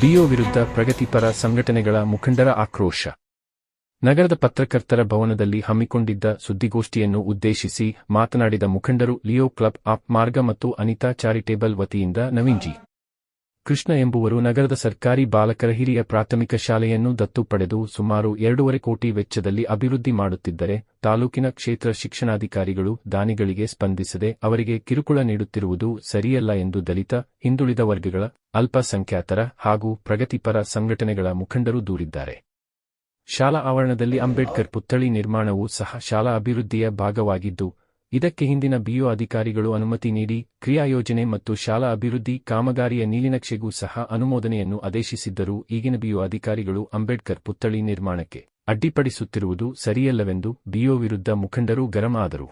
BO ವಿರುದ್ಧ ಪ್ರಗತಿಪರ ಸಂಘಟನೆಗಳ ಮುಖಂಡರ ಆಕ್ರೋಶ. ನಗರದ ಪತ್ರಕರ್ತರ ಭವನದಲ್ಲಿ ಹಮ್ಮಿಕೊಂಡಿದ್ದ ಸುದ್ದಿಗೋಷ್ಠಿಯನ್ನು ಉದ್ದೇಶಿಸಿ ಮಾತನಾಡಿದ ಮುಖಂಡರು, ಲಿಯೋ ಕ್ಲಬ್ ಆಪ್ ಮಾರ್ಗ ಮತ್ತು ಅನಿತಾ ಚಾರಿಟೇಬಲ್ ವತಿಯಿಂದ ನವೀನ್ ಜಿ. ಕೃಷ್ಣ ಎಂಬುವರು ನಗರದ ಸರ್ಕಾರಿ ಬಾಲಕರ ಹಿರಿಯ ಪ್ರಾಥಮಿಕ ಶಾಲೆಯನ್ನು ದತ್ತು ಪಡೆದು ಸುಮಾರು ಎರಡೂವರೆ ಕೋಟಿ ವೆಚ್ಚದಲ್ಲಿ ಅಭಿವೃದ್ಧಿ ಮಾಡುತ್ತಿದ್ದರೆ ತಾಲೂಕಿನ ಕ್ಷೇತ್ರ ಶಿಕ್ಷಣಾಧಿಕಾರಿಗಳು ದಾನಿಗಳಿಗೆ ಸ್ಪಂದಿಸದೆ ಅವರಿಗೆ ಕಿರುಕುಳ ನೀಡುತ್ತಿರುವುದು ಸರಿಯಲ್ಲ ಎಂದು ದಲಿತ, ಹಿಂದುಳಿದ ವರ್ಗಗಳ, ಅಲ್ಪಸಂಖ್ಯಾತರ ಹಾಗೂ ಪ್ರಗತಿಪರ ಸಂಘಟನೆಗಳ ಮುಖಂಡರು ದೂರಿದ್ದಾರೆ. ಶಾಲಾ ಆವರಣದಲ್ಲಿ ಅಂಬೇಡ್ಕರ್ ಪುತ್ಥಳಿ ನಿರ್ಮಾಣವೂ ಸಹ ಶಾಲಾ ಅಭಿವೃದ್ಧಿಯ ಭಾಗವಾಗಿದ್ದು ಇದಕ್ಕೆ ಹಿಂದಿನ ಬಿಯು ಅಧಿಕಾರಿಗಳು ಅನುಮತಿ ನೀಡಿ ಕ್ರಿಯಾಯೋಜನೆ ಮತ್ತು ಶಾಲಾ ಅಭಿವೃದ್ಧಿ ಕಾಮಗಾರಿಯ ನೀಲಿನಕ್ಷೆಗೂ ಸಹ ಅನುಮೋದನೆಯನ್ನು ಆದೇಶಿಸಿದ್ದರೂ. ಈಗಿನ ಬಿಯು ಅಧಿಕಾರಿಗಳು ಅಂಬೇಡ್ಕರ್ ಪುತ್ಥಳಿ ನಿರ್ಮಾಣಕ್ಕೆ ಅಡ್ಡಿಪಡಿಸುತ್ತಿರುವುದು ಸರಿಯಲ್ಲವೆಂದು ಬಿಯು ವಿರುದ್ಧ ಮುಖಂಡರು ಗರಂ ಆದರು.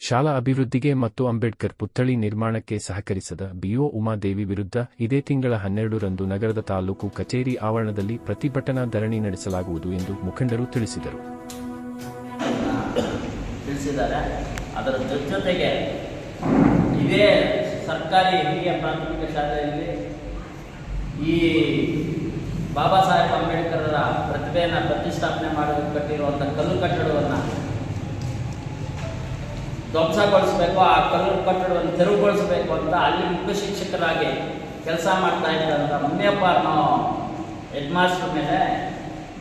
ಶಾಲಾ ಅಭಿವೃದ್ಧಿಗೆ ಮತ್ತು ಅಂಬೇಡ್ಕರ್ ಪುತ್ಥಳಿ ನಿರ್ಮಾಣಕ್ಕೆ ಸಹಕರಿಸದ ಬಿಒ ಉಮಾದೇವಿ ವಿರುದ್ಧ ಇದೇ ತಿಂಗಳ ಹನ್ನೆರಡರಂದು ನಗರದ ತಾಲೂಕು ಕಚೇರಿ ಆವರಣದಲ್ಲಿ ಪ್ರತಿಭಟನಾ ಧರಣಿ ನಡೆಸಲಾಗುವುದು ಎಂದು ಮುಖಂಡರು ತಿಳಿಸಿದರು. ಅದರ ಜೊತೆ ಜೊತೆಗೆ ಇದೇ ಸರ್ಕಾರಿ ಹಿರಿಯ ಪ್ರಾಥಮಿಕ ಶಾಲೆಯಲ್ಲಿ ಈ ಬಾಬಾ ಸಾಹೇಬ್ ಅಂಬೇಡ್ಕರರ ಪ್ರತಿಭೆಯನ್ನು ಪ್ರತಿಷ್ಠಾಪನೆ ಮಾಡಲು ಕಟ್ಟಿರುವಂಥ ಕಲ್ಲು ಕಟ್ಟಡವನ್ನು ಧ್ವಂಸಗೊಳಿಸಬೇಕು, ಆ ಕಲ್ಲು ಕಟ್ಟಡವನ್ನು ತೆರವುಗೊಳಿಸಬೇಕು ಅಂತ ಅಲ್ಲಿ ಮುಖ್ಯ ಶಿಕ್ಷಕರಾಗಿ ಕೆಲಸ ಮಾಡ್ತಾ ಇದ್ದಂಥ ಮುನಿಯಪ್ಪ ಅನ್ನೋ ಹೆಡ್ ಮಾಸ್ಟರ್ ಮೇಲೆ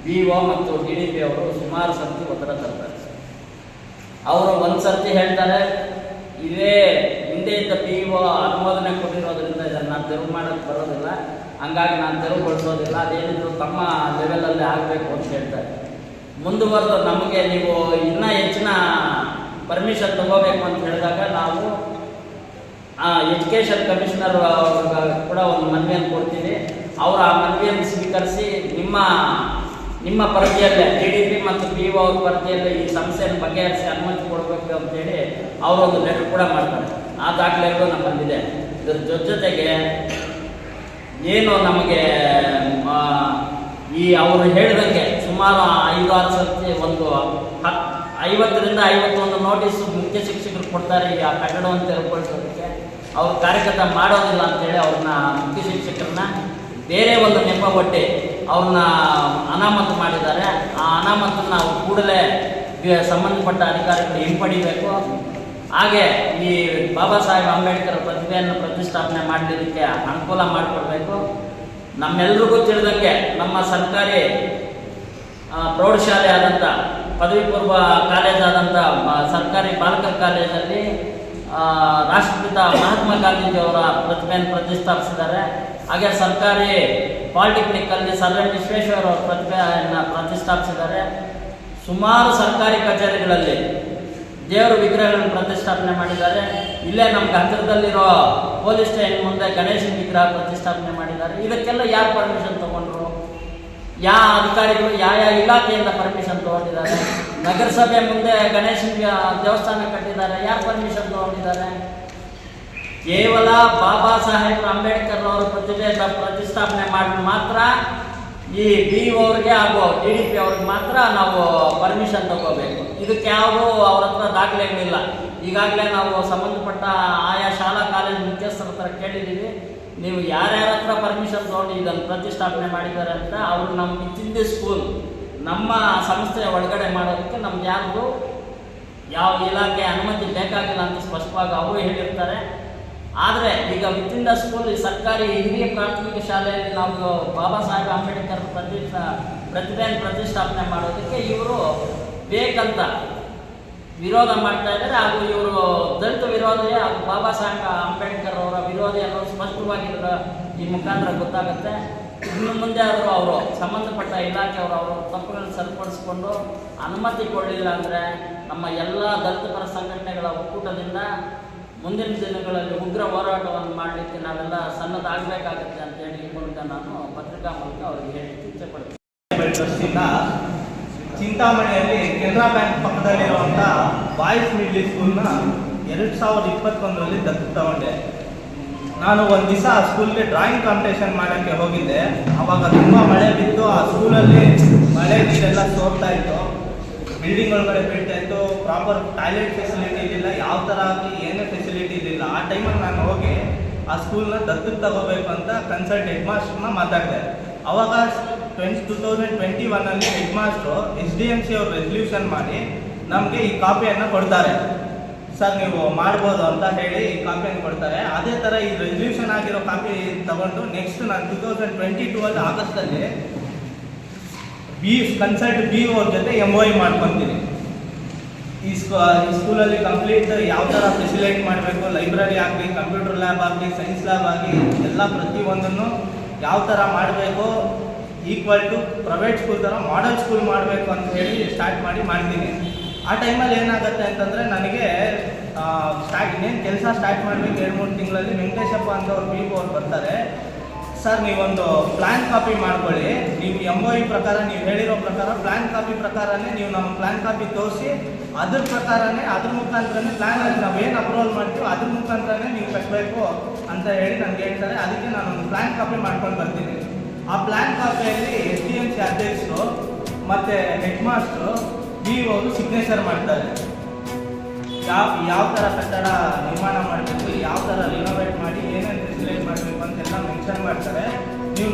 ಬಿ ಒ ಮತ್ತು ಡಿ ಡಿ ಪಿ ಅವರು ಸುಮಾರು ಸರ್ತಿ ಒತ್ತಡ ತರ್ತಾರೆ. ಅವರು ಒಂದು ಸರ್ತಿ ಹೇಳ್ತಾರೆ, ಇದೇ ಹಿಂದೆ ಇದ್ದ ಪಿ ಒ ಅನುಮೋದನೆ ಕೊಟ್ಟಿರೋದ್ರಿಂದ ಇದನ್ನು ನಾನು ತೆರವು ಮಾಡೋಕ್ಕೆ ಬರೋದಿಲ್ಲ, ಹಂಗಾಗಿ ನಾನು ತೆರವುಗೊಳಿಸೋದಿಲ್ಲ, ಅದೇನಿದ್ರು ತಮ್ಮ ಲೆವೆಲಲ್ಲಿ ಆಗಬೇಕು ಅಂತ ಹೇಳ್ತಾರೆ. ಮುಂದುವರೆದು ನಮಗೆ, ನೀವು ಇನ್ನೂ ಹೆಚ್ಚಿನ ಪರ್ಮಿಷನ್ ತಗೋಬೇಕು ಅಂತ ಹೇಳಿದಾಗ ನಾವು ಎಜುಕೇಷನ್ ಕಮಿಷನರ್ ಕೂಡ ಒಂದು ಮನವಿಯನ್ನು ಕೊಡ್ತೀವಿ. ಅವರು ಆ ಮನವಿಯನ್ನು ಸ್ವೀಕರಿಸಿ ನಿಮ್ಮ ನಿಮ್ಮ ಪರಿಧಿಯಲ್ಲೇ ಡಿ ಡಿ ಪಿ ಮತ್ತು ಪಿ ಒ ಅವ್ರ ಪರಿಧಿಯಲ್ಲೇ ಈ ಸಮಸ್ಯೆಯನ್ನು ಬಗೆಹರಿಸಿ ಅನುಮತಿ ಕೊಡಬೇಕು ಅಂತೇಳಿ ಅವರೊಂದು ಲೆಟರ್ ಕೂಡ ಮಾಡ್ತಾರೆ. ಆ ದಾಖಲೆಗಳು ಬಂದಿದೆ ಇದರ ಜೊತೆ ಜೊತೆಗೆ ಏನು ನಮಗೆ ಈ ಅವರು ಹೇಳಿದಂಗೆ ಸುಮಾರು ಐದು ಆರು ಸರ್ತಿ ಒಂದು ಹತ್ತು ಐವತ್ತರಿಂದ ಐವತ್ತೊಂದು ನೋಟಿಸ್ ಮುಖ್ಯ ಶಿಕ್ಷಕರು ಕೊಡ್ತಾರೆ. ಈ ಆ ಕಟ್ಟಡವನ್ನು ತೆರವುಗೊಳಿಸೋದಕ್ಕೆ ಅವ್ರು ಕಾರ್ಯಕರ್ತ ಮಾಡೋದಿಲ್ಲ ಅಂತೇಳಿ ಅವ್ರನ್ನ ಮುಖ್ಯ ಶಿಕ್ಷಕರನ್ನ ಬೇರೆ ಒಂದು ನೆಪ ಒಡ್ಡಿ ಅವ್ರನ್ನ ಅನಾಮತು ಮಾಡಿದ್ದಾರೆ. ಆ ಅನಾಮತನ್ನು ನಾವು ಕೂಡಲೇ ಸಂಬಂಧಪಟ್ಟ ಅಧಿಕಾರಿಗಳು ಹಿಂಪಡಿಬೇಕು. ಹಾಗೆ ಈ ಬಾಬಾ ಸಾಹೇಬ್ ಅಂಬೇಡ್ಕರ್ ಪ್ರತಿಭೆಯನ್ನು ಪ್ರತಿಷ್ಠಾಪನೆ ಮಾಡಲಿಕ್ಕೆ ಅನುಕೂಲ ಮಾಡಿಕೊಡ್ಬೇಕು. ನಮ್ಮೆಲ್ರಿಗೂ ತಿಳಿದಂಗೆ ನಮ್ಮ ಸರ್ಕಾರಿ ಪ್ರೌಢಶಾಲೆ ಆದಂಥ ಪದವಿ ಪೂರ್ವ ಕಾಲೇಜ್ ಆದಂಥ ಸರ್ಕಾರಿ ಬಾಲಕರ ಕಾಲೇಜಲ್ಲಿ ರಾಷ್ಟ್ರಪಿತ ಮಹಾತ್ಮ ಗಾಂಧೀಜಿಯವರ ಪ್ರತಿಭೆಯನ್ನು ಪ್ರತಿಷ್ಠಾಪಿಸಿದ್ದಾರೆ. ಹಾಗೆ ಸರ್ಕಾರಿ ಪಾಲಿಟೆಕ್ನಿಕ್ಕಲ್ಲಿ ಸರ್ ಎಂ ವಿಶ್ವೇಶ್ವರ ಅವರ ಪ್ರತಿಷ್ಠಾಪಿಸಿದ್ದಾರೆ. ಸುಮಾರು ಸರ್ಕಾರಿ ಕಚೇರಿಗಳಲ್ಲಿ ದೇವರ ವಿಗ್ರಹಗಳನ್ನು ಪ್ರತಿಷ್ಠಾಪನೆ ಮಾಡಿದ್ದಾರೆ. ಇಲ್ಲೇ ನಮ್ಗೆ ಹತ್ತಿರದಲ್ಲಿರೋ ಪೊಲೀಸ್ ಸ್ಟೇಷನ್ ಮುಂದೆ ಗಣೇಶನ ವಿಗ್ರಹ ಪ್ರತಿಷ್ಠಾಪನೆ ಮಾಡಿದ್ದಾರೆ. ಇದಕ್ಕೆಲ್ಲ ಯಾರು ಪರ್ಮಿಷನ್ ತಗೊಂಡ್ರು? ಯಾವ ಅಧಿಕಾರಿಗಳು ಯಾವ ಯಾವ ಇಲಾಖೆಯಿಂದ ಪರ್ಮಿಷನ್ ತಗೊಂಡಿದ್ದಾರೆ? ನಗರಸಭೆ ಮುಂದೆ ಗಣೇಶನ ದೇವಸ್ಥಾನ ಕಟ್ಟಿದ್ದಾರೆ. ಯಾರು ಪರ್ಮಿಷನ್ ತಗೊಂಡಿದ್ದಾರೆ? ಕೇವಲ ಬಾಬಾ ಸಾಹೇಬ್ ಅಂಬೇಡ್ಕರ್ ಅವರ ಪ್ರತಿಭೆ ಪ್ರತಿಷ್ಠಾಪನೆ ಮಾಡಿ ಮಾತ್ರ ಈ ಬಿ ಅವ್ರಿಗೆ ಹಾಗೂ ಡಿ ಡಿ ಪಿ ಅವ್ರಿಗೆ ಮಾತ್ರ ನಾವು ಪರ್ಮಿಷನ್ ತಗೋಬೇಕು. ಇದಕ್ಕೆ ಯಾವುದೂ ಅವ್ರ ಹತ್ರ ದಾಖಲೆಗಳಿಲ್ಲ ಈಗಾಗಲೇ ನಾವು ಸಂಬಂಧಪಟ್ಟ ಆಯಾ ಶಾಲಾ, ಕಾಲೇಜು ಮುಖ್ಯಸ್ಥರ ಹತ್ರ ಕೇಳಿದ್ದೀವಿ. ನೀವು ಯಾರ್ಯಾರ ಹತ್ರ ಪರ್ಮಿಷನ್ ತೊಗೊಂಡು ಇದನ್ನು ಪ್ರತಿಷ್ಠಾಪನೆ ಮಾಡಿದ್ದಾರೆ ಅಂತ, ಅವರು ನಮ್ಮ ಇತ್ತಿಂದೆ ಸ್ಕೂಲ್ ನಮ್ಮ ಸಂಸ್ಥೆಯ ಒಳಗಡೆ ಮಾಡೋದಕ್ಕೆ ನಮ್ಗೆ ಯಾರು ಯಾವ ಇಲಾಖೆ ಅನುಮತಿ ಬೇಕಾಗಿಲ್ಲ ಅಂತ ಸ್ಪಷ್ಟವಾಗಿ ಅವರು ಹೇಳಿರ್ತಾರೆ. ಆದರೆ ಈಗ ವಿತಿನ್ ದ ಸ್ಕೂಲ್ ಸರ್ಕಾರಿ ಹಿರಿಯ ಪ್ರಾಥಮಿಕ ಶಾಲೆಯಲ್ಲಿ ನಾವು ಬಾಬಾ ಸಾಹೇಬ್ ಅಂಬೇಡ್ಕರ್ ಪ್ರತಿ ಪ್ರತಿಭೆಯನ್ನು ಪ್ರತಿಷ್ಠಾಪನೆ ಮಾಡೋದಕ್ಕೆ ಇವರು ಬೇಕಂತ ವಿರೋಧ ಮಾಡ್ತಾ ಇದ್ದಾರೆ. ಹಾಗೂ ಇವರು ದಲಿತ ವಿರೋಧಿ ಹಾಗೂ ಬಾಬಾ ಸಾಹೇಬ್ ಅಂಬೇಡ್ಕರ್ ಅವರ ವಿರೋಧಿ ಅನ್ನೋದು ಸ್ಪಷ್ಟವಾಗಿ ಇದರ ಈ ಮುಖಾಂತರ ಗೊತ್ತಾಗುತ್ತೆ. ಇನ್ನು ಮುಂದೆ ಆದರೂ ಅವರು ಸಂಬಂಧಪಟ್ಟ ಇಲಾಖೆಯವರು ಅವರು ತಪ್ಪುಗಳನ್ನು ಸರಿಪಡಿಸ್ಕೊಂಡು ಅನುಮತಿ ಕೊಡಲಿಲ್ಲ ಅಂದರೆ ನಮ್ಮ ಎಲ್ಲ ದಲಿತ ಪರ ಸಂಘಟನೆಗಳ ಒಕ್ಕೂಟದಿಂದ ಮುಂದಿನ ದಿನಗಳಲ್ಲಿ ಉಗ್ರ ಹೋರಾಟವನ್ನು ಮಾಡಲಿಕ್ಕೆ ನಾವೆಲ್ಲ ಸನ್ನದ್ದಾಗಬೇಕಾಗುತ್ತೆ ಅಂತ ಹೇಳಿ ಮೂಲಕ ನಾನು ಪತ್ರಿಕಾ ಮೂಲಕ ಅವರಿಗೆ ಹೇಳಿ ಚಿಂತೆ ಪಡ್ತೀನಿ. ಚಿಂತಾಮಣಿಯಲ್ಲಿ ಕೆನರಾ ಬ್ಯಾಂಕ್ ಪಕ್ಕದಲ್ಲಿರುವಂಥ ಬಾಯ್ಸ್ ಮಿಡ್ಲಿ ಸ್ಕೂಲ್ನ ಎರಡು ಸಾವಿರದ ಇಪ್ಪತ್ತೊಂದರಲ್ಲಿ ದತ್ತು ತಗೊಂಡೆ. ನಾನು ಒಂದು ದಿವಸ ಆ ಸ್ಕೂಲ್ಗೆ ಡ್ರಾಯಿಂಗ್ ಕಾಂಪಿಟೇಷನ್ ಮಾಡೋಕ್ಕೆ ಹೋಗಿದ್ದೆ. ಅವಾಗ ತುಂಬ ಮಳೆ ಬಿದ್ದು ಆ ಸ್ಕೂಲಲ್ಲಿ ಮಳೆ ನೀರೆಲ್ಲ ಸೋರ್ತಾ ಇತ್ತು. ಬಿಲ್ಡಿಂಗ್ ಒಳಗಡೆ ಬೀಳ್ತಾ ಇತ್ತು. ಪ್ರಾಪರ್ ಟಾಯ್ಲೆಟ್ ಫೆಸಿಲಿಟಿ ಇರಲಿಲ್ಲ. ಯಾವ ಥರ ಆಗಲಿ, ಏನೇ ಫೆಸಿಲಿಟಿ ಇರಲಿಲ್ಲ. ಆ ಟೈಮಲ್ಲಿ ನಾನು ಹೋಗಿ ಆ ಸ್ಕೂಲ್ನ ದತ್ತು ತಗೋಬೇಕು ಅಂತ ಕನ್ಸಲ್ಟ್ ಹೆಡ್ ಮಾಸ್ಟರ್ನ ಮಾತಾಡಿದೆ. ಅವಾಗ ಟ್ವೆಂಟಿ ಟೂ ತೌಸಂಡ್ ಟ್ವೆಂಟಿ ಒನ್ನಲ್ಲಿ headmaster S D M C ಅವರು ರೆಸಲ್ಯೂಷನ್ ಮಾಡಿ ನಮಗೆ ಈ ಕಾಪಿಯನ್ನು ಕೊಡ್ತಾರೆ. ಸರ್, ನೀವು ಮಾಡ್ಬೋದು ಅಂತ ಹೇಳಿ ಕಾಪಿಯನ್ನು ಕೊಡ್ತಾರೆ. ಅದೇ ಥರ ಈ ರೆಸಲ್ಯೂಷನ್ ಆಗಿರೋ ಕಾಪಿ ತಗೊಂಡು ನೆಕ್ಸ್ಟ್ ನಾನು ಟೂ ತೌಸಂಡ್ ಟ್ವೆಂಟಿ ಟೂ ಅಲ್ಲಿ ಆಗಸ್ಟಲ್ಲಿ ಬಿ ಕನ್ಸಲ್ಟ್ ಬಿ ಓ ಜೊತೆ ಎಂ ಒ ಮಾಡ್ಕೊತೀನಿ. ಈ ಸ್ಕೂ, ಈ ಸ್ಕೂಲಲ್ಲಿ ಕಂಪ್ಲೀಟ್ ಯಾವ ಥರ ಫೆಸಿಲೇಟ್ ಮಾಡಬೇಕು ಲೈಬ್ರರಿ ಆಗಲಿ ಕಂಪ್ಯೂಟರ್ ಲ್ಯಾಬ್ ಆಗಲಿ ಸೈನ್ಸ್ ಲ್ಯಾಬ್ ಆಗಲಿ, ಎಲ್ಲ ಪ್ರತಿಯೊಂದನ್ನು ಯಾವ ಥರ ಮಾಡಬೇಕು ಈಕ್ವಲ್ ಟು ಪ್ರೈವೇಟ್ ಸ್ಕೂಲ್ ಥರ ಮಾಡಲ್ ಸ್ಕೂಲ್ ಮಾಡಬೇಕು ಅಂತ ಹೇಳಿ ಸ್ಟಾರ್ಟ್ ಮಾಡಿ ಮಾಡ್ತೀನಿ. ಆ ಟೈಮಲ್ಲಿ ಏನಾಗುತ್ತೆ ಅಂತಂದರೆ ನನಗೆ ಸ್ಟಾರ್ಟ್ ಇನ್ನೇನು ಕೆಲಸ ಸ್ಟಾರ್ಟ್ ಮಾಡಬೇಕು ಎರಡು ಮೂರು ತಿಂಗಳಲ್ಲಿ ವೆಂಕಟೇಶಪ್ಪ ಅಂತ ಅವ್ರು ಪಿ ಅವ್ರು ಬರ್ತಾರೆ. ಸರ್, ನೀವೊಂದು ಪ್ಲ್ಯಾನ್ ಕಾಪಿ ಮಾಡ್ಕೊಳ್ಳಿ. ನೀವು ಎಂ ಒ ಪ್ರಕಾರ, ನೀವು ಹೇಳಿರೋ ಪ್ರಕಾರ ಪ್ಲ್ಯಾನ್ ಕಾಪಿ ಪ್ರಕಾರನೇ ನೀವು ನಮ್ಮ ಪ್ಲ್ಯಾನ್ ಕಾಪಿ ತೋರಿಸಿ, ಅದ್ರ ಪ್ರಕಾರನೇ, ಅದ್ರ ಮುಖಾಂತರನೇ ಪ್ಲ್ಯಾನ್ ನಾವು ಏನು ಅಪ್ರೂವಲ್ ಮಾಡ್ತೀವೋ ಅದ್ರ ಮುಖಾಂತರನೇ ನೀವು ಕಟ್ಟಬೇಕು ಅಂತ ಹೇಳಿ ನನಗೆ ಹೇಳ್ತಾರೆ. ಅದಕ್ಕೆ ನಾನು ಒಂದು ಪ್ಲ್ಯಾನ್ ಕಾಪಿ ಮಾಡ್ಕೊಂಡು ಬರ್ತೀನಿ. ಆ ಪ್ಲ್ಯಾನ್ ಕಾಪಿಯಲ್ಲಿ ಎಸ್ ಡಿ ಎಂ ಸಿ ಅಧ್ಯಕ್ಷರು ಮತ್ತು ಹೆಡ್ ಮಾಸ್ಟ್ರು ಬಿ ಅವರು ಸಿಗ್ನೇಚರ್ ಮಾಡ್ತಾರೆ ಯಾವ ಯಾವ ಥರ ಕಟ್ಟಡ ನಿರ್ಮಾಣ ಮಾಡಬೇಕು, ಯಾವ ಥರ ರಿನೋವೇಟ್ ಮಾಡಿ ಏನೇನು ಫೆಸಿಲೇಟ್ ಮಾಡಬೇಕು ಅಂತೆಲ್ಲ ಮೆನ್ಷನ್ ಮಾಡ್ತಾರೆ. ನೀವು